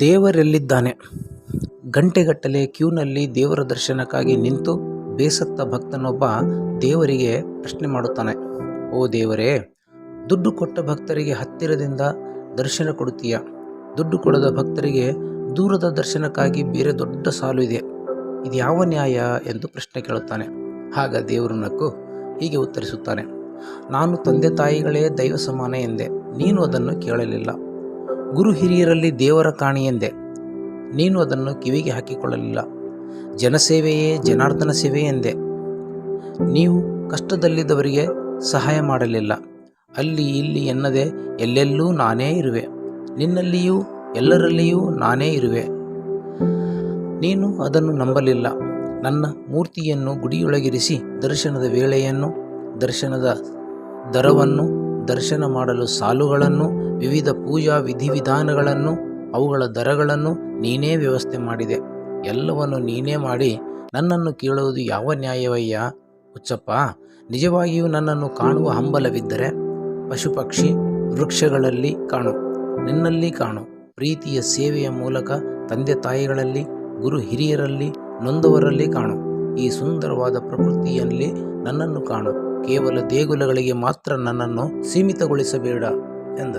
ದೇವರೆಲ್ಲಿದ್ದಾನೆ. ಗಂಟೆಗಟ್ಟಲೆ ಕ್ಯೂನಲ್ಲಿ ದೇವರ ದರ್ಶನಕ್ಕಾಗಿ ನಿಂತು ಬೇಸತ್ತ ಭಕ್ತನೊಬ್ಬ ದೇವರಿಗೆ ಪ್ರಶ್ನೆ ಮಾಡುತ್ತಾನೆ. ಓ ದೇವರೇ, ದುಡ್ಡು ಕೊಟ್ಟ ಭಕ್ತರಿಗೆ ಹತ್ತಿರದಿಂದ ದರ್ಶನ ಕೊಡುತ್ತೀಯ? ದುಡ್ಡು ಕೊಡದ ಭಕ್ತರಿಗೆ ದೂರದ ದರ್ಶನಕ್ಕಾಗಿ ಬೇರೆ ದೊಡ್ಡ ಸಾಲು ಇದೆ. ಇದು ಯಾವ ನ್ಯಾಯ ಎಂದು ಪ್ರಶ್ನೆ ಕೇಳುತ್ತಾನೆ. ಆಗ ದೇವರು ನಕ್ಕು ಹೀಗೆ ಉತ್ತರಿಸುತ್ತಾನೆ. ನಾನು ತಂದೆ ತಾಯಿಗಳೇ ದೈವ ಸಮಾನ ಎಂದೆ. ನೀನು ಅದನ್ನು ಕೇಳಲಿಲ್ಲ. ಗುರು ಹಿರಿಯರಲ್ಲಿ ದೇವರ ಕಾಣಿಯೆಂದೆ ನೀನು ಅದನ್ನು ಕಿವಿಗೆ ಹಾಕಿಕೊಳ್ಳಲಿಲ್ಲ. ಜನಸೇವೆಯೇ ಜನಾರ್ದನ ಸೇವೆ ಎಂದೆ. ನೀವು ಕಷ್ಟದಲ್ಲಿದ್ದವರಿಗೆ ಸಹಾಯ ಮಾಡಲಿಲ್ಲ. ಅಲ್ಲಿ ಇಲ್ಲಿ ಎನ್ನದೆ ಎಲ್ಲೆಲ್ಲೂ ನಾನೇ ಇರುವೆ. ನಿನ್ನಲ್ಲಿಯೂ ಎಲ್ಲರಲ್ಲಿಯೂ ನಾನೇ ಇರುವೆ. ನೀನು ಅದನ್ನು ನಂಬಲಿಲ್ಲ. ನನ್ನ ಮೂರ್ತಿಯನ್ನು ಗುಡಿಯೊಳಗಿರಿಸಿ ದರ್ಶನದ ವೇಳೆಯನ್ನು, ದರ್ಶನದ ದರವನ್ನು, ದರ್ಶನ ಮಾಡಲು ಸಾಲುಗಳನ್ನು ವಿವಿಧ ಪೂಜಾ ವಿಧಿವಿಧಾನಗಳನ್ನು, ಅವುಗಳ ದರಗಳನ್ನು ನೀನೇ ವ್ಯವಸ್ಥೆ ಮಾಡಿದೆ. ಎಲ್ಲವನ್ನು ನೀನೇ ಮಾಡಿ ನನ್ನನ್ನು ಕೇಳುವುದು ಯಾವ ನ್ಯಾಯವಯ್ಯ? ಹುಚ್ಚಪ್ಪ, ನಿಜವಾಗಿಯೂ ನನ್ನನ್ನು ಕಾಣುವ ಹಂಬಲವಿದ್ದರೆ ಪಶುಪಕ್ಷಿ ವೃಕ್ಷಗಳಲ್ಲಿ ಕಾಣು, ನಿನ್ನಲ್ಲಿ ಕಾಣು. ಪ್ರೀತಿಯ ಸೇವೆಯ ಮೂಲಕ ತಂದೆ ತಾಯಿಗಳಲ್ಲಿ, ಗುರು ಹಿರಿಯರಲ್ಲಿ, ನೊಂದವರಲ್ಲಿ ಕಾಣು. ಈ ಸುಂದರವಾದ ಪ್ರಕೃತಿಯಲ್ಲಿ ನನ್ನನ್ನು ಕಾಣು. ಕೇವಲ ದೇಗುಲಗಳಿಗೆ ಮಾತ್ರ ನನ್ನನ್ನು ಸೀಮಿತಗೊಳಿಸಬೇಡ ಎಂದರು.